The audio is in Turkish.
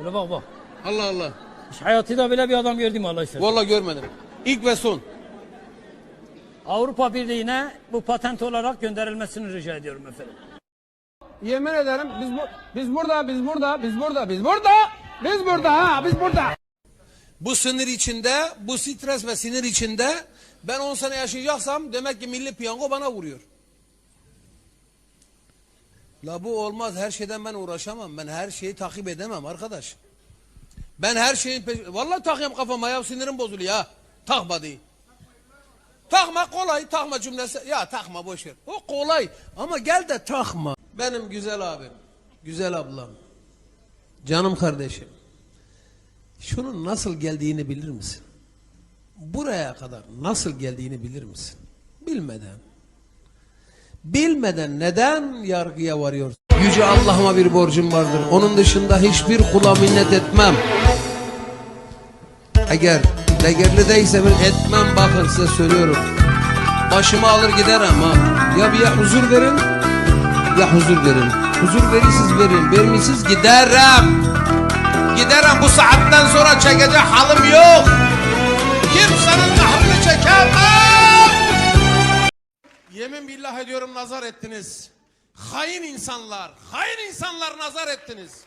Böyle bak bak. Allah Allah. Hiç hayatımda böyle bir adam gördüm Allah aşkına. Vallahi görmedim. İlk ve son. Avrupa Birliği'ne bu patent olarak gönderilmesini rica ediyorum efendim. Yemin ederim biz bu biz burada biz burada biz burada biz burada biz burada ha biz burada. Bu sınır içinde, bu stres ve sinir içinde ben 10 sene yaşayacaksam demek ki milli piyango bana vuruyor. La bu olmaz. Her şeyden ben uğraşamam. Ben her şeyi takip edemem arkadaş. Ben her şeyin peş... Vallahi takıyorum kafama ya sinirim bozuluyor ya. Takma değil. Takma kolay takma cümlesi. Ya takma boş ver. O kolay ama gel de takma. Benim güzel abim, güzel ablam, canım kardeşim. Şunun nasıl geldiğini bilir misin? Buraya kadar nasıl geldiğini bilir misin? Bilmeden. Bilmeden neden yargıya varıyorsun? Yüce Allah'ıma bir borcum vardır. Onun dışında hiçbir kula minnet etmem. Eğer değerli değilse ben etmem bakın size söylüyorum. Başımı alır giderim ha. Ya bir ya huzur verin ya huzur verin. Huzur verirsiniz verin. Vermişsiniz giderim. Giderim bu saatten sonra çekecek halim yok. Yemin billah ediyorum nazar ettiniz. Hain insanlar, hain insanlar nazar ettiniz.